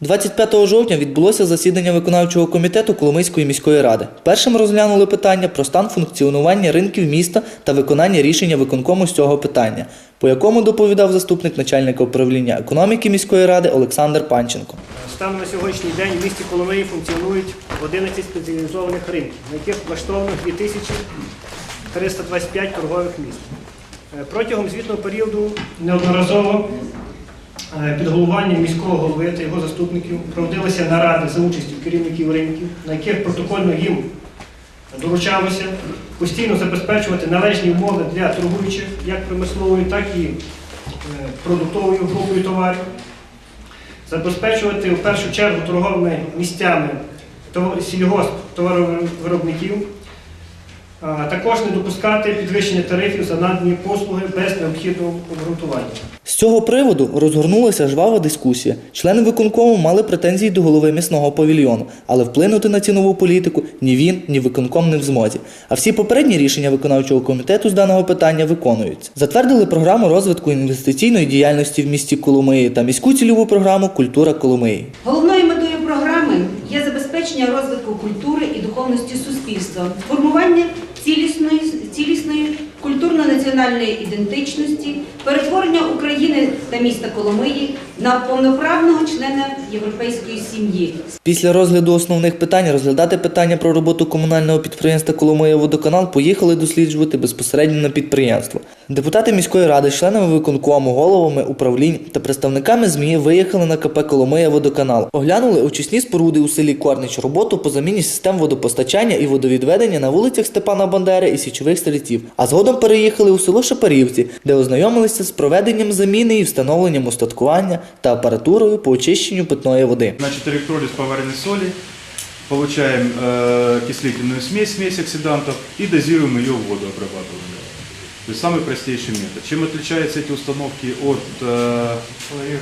25 жовтня відбулося засідання виконавчого комітету Коломийської міської ради. Першим розглянули питання про стан функціонування ринків міста та виконання рішення виконкому з цього питання, по якому доповідав заступник начальника управління економіки міської ради Олександр Панченко. Станом на сьогоднішній день в місті Коломиї функціонують 11 спеціалізованих ринків, на яких влаштовано 2325 торгових місць. Е, Протягом звітного періоду неодноразово під головуванням міського голови та його заступників проводилися наради за участю керівників ринків, на яких протокольно їм доручалося постійно забезпечувати належні умови для торгуючих як промисловою, так і е, продуктовою групою товарів. Забезпечувати в першу чергу торговими місцями сільгосп товаровиробників, також не допускати підвищення тарифів за надані послуги без необхідного обґрунтування. З цього приводу розгорнулася жвава дискусія. Члени виконкому мали претензії до голови місного павільйону, але вплинути на цінову політику ні він, ні виконком не в змозі. А всі попередні рішення виконавчого комітету з даного питання виконуються. Затвердили програму розвитку інвестиційної діяльності в місті Коломиї та міську цільову програму Культура Коломиї. Головною метою програми є забезпечення розвитку культури і духовності суспільства, формування цілісної, цілісної культурно-національної ідентичності, перетворення України та міста Коломиї на повноправного члена європейської сім'ї. Після розгляду основних питань розглядати питання про роботу комунального підприємства Коломия Водоканал поїхали досліджувати безпосередньо на підприємство. Депутати міської ради, членами виконкому, головами управлінь та представниками ЗМІ виїхали на КП Коломия Водоканал. Оглянули очисні споруди у селі Корнич, роботу по заміні систем водопостачання і водовідведення на вулицях Степана Бандери і січових стрільців. А згодом переїхали у село Шепарівці, де ознайомилися з проведенням заміни і встановленням устаткування та апаратурою по очищенню питної води. Значит, электролиз поваренной соли, получаем э, окислительную смесь, смесь оксидантов и дозируем ее в воду обрабатываемую. То есть самый простейший метод. Чем отличаются эти установки от э,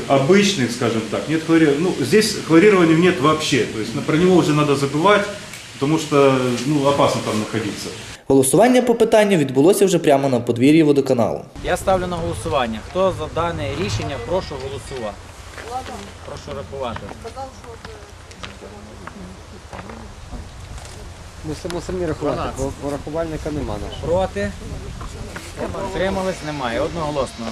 обычных, скажем так? Нет хлори- Ну, здесь хлорирования нет вообще. То есть ну, про него уже надо забывать, потому что ну, опасно там находиться. Голосування по питанню відбулося вже прямо на подвір'ї водоканалу. Я ставлю на голосування. Хто за дане рішення, прошу голосувати. Прошу рахувати. Мусимо самі рахувати, бо бо рахувальника нема нашого. Проти? Утримались? Немає. Одноголосно.